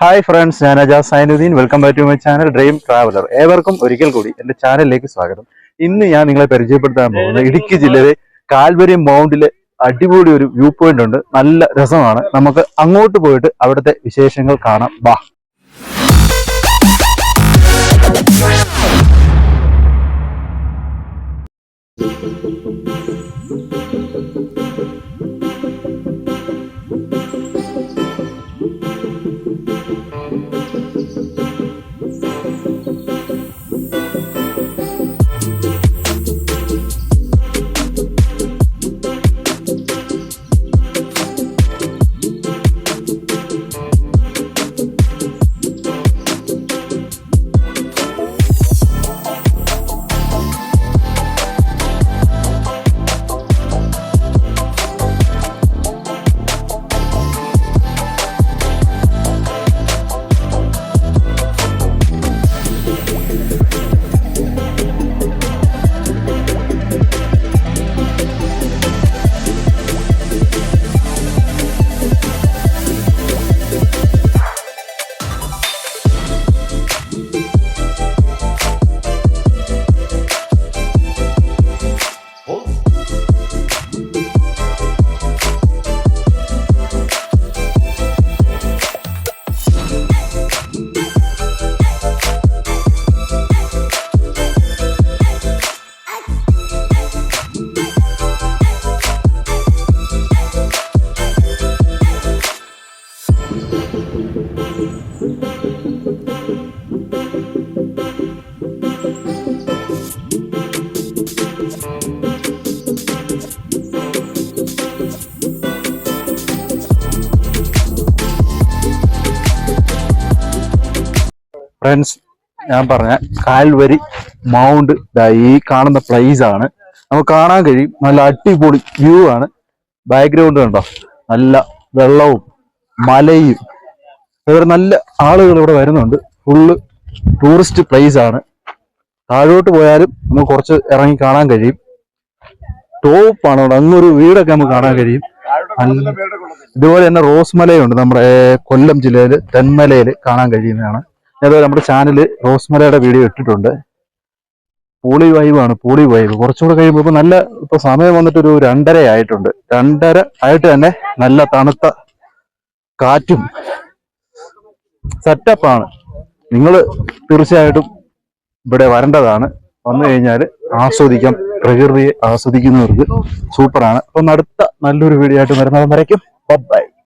Hi friends ഞാൻ Ajas Zainuddin. Welcome back to my channel dream traveller ഏവർക്കും ഒരിക്കൽ കൂടി എന്റെ ചാനലിലേക്ക് സ്വാഗതം. ഇന്ന് ഞാൻ നിങ്ങളെ പരിചയപ്പെടുത്താൻ പോകുന്നത് ഇടുക്കി ജില്ലയിലെ കാൽവരി മൗണ്ടിലെ അടിപൊളി ഒരു വ്യൂ പോയിന്റ് ഉണ്ട്. നല്ല രസമാണ്. നമുക്ക് അങ്ങോട്ട് പോയിട്ട് അവിടുത്തെ വിശേഷങ്ങൾ കാണാം. ബാ. ഫ്രണ്ട്സ് ഞാൻ പറഞ്ഞ കാൽവരി മൗണ്ട് ഈ കാണുന്ന പ്ലേസ് ആണ്. നമുക്ക് കാണാൻ കഴിയും. നല്ല അടിപൊളി വ്യൂ ആണ്. ബാക്ക്ഗ്രൗണ്ട് കണ്ടോ? നല്ല വെള്ളവും മലയും അതുപോലെ നല്ല ആളുകൾ ഇവിടെ വരുന്നുണ്ട്. ഫുള്ള് ടൂറിസ്റ്റ് പ്ലേസ് ആണ്. താഴോട്ട് പോയാലും നമുക്ക് കുറച്ച് ഇറങ്ങി കാണാൻ കഴിയും. ടോപ്പാണ് അവിടെ. അങ്ങൊരു വീടൊക്കെ നമുക്ക് കാണാൻ കഴിയും. ഇതുപോലെ തന്നെ റോസ് മലയുണ്ട് നമ്മുടെ കൊല്ലം ജില്ലയിൽ തെന്മലയിൽ കാണാൻ കഴിയുന്നതാണ്. അതുപോലെ നമ്മുടെ ചാനൽ റോസ്മലയുടെ വീഡിയോ ഇട്ടിട്ടുണ്ട്. പൂളി വൈവാണ് പൂളി വൈവ് കുറച്ചുകൂടെ കഴിയുമ്പോൾ ഇപ്പൊ നല്ല ഇപ്പൊ സമയം വന്നിട്ട് ഒരു രണ്ടര ആയിട്ടുണ്ട്. രണ്ടര ആയിട്ട് തന്നെ നല്ല തണുത്ത കാറ്റും സെറ്റപ്പാണ് നിങ്ങൾ തീർച്ചയായിട്ടും ഇവിടെ വരേണ്ടതാണ്. വന്നു കഴിഞ്ഞാൽ ആസ്വദിക്കാം. പ്രകൃതിയെ ആസ്വദിക്കുന്നവർക്ക് സൂപ്പറാണ്. അപ്പം അടുത്ത നല്ലൊരു വീഡിയോ ആയിട്ട് വരുന്നതും വരയ്ക്കും. ബൈ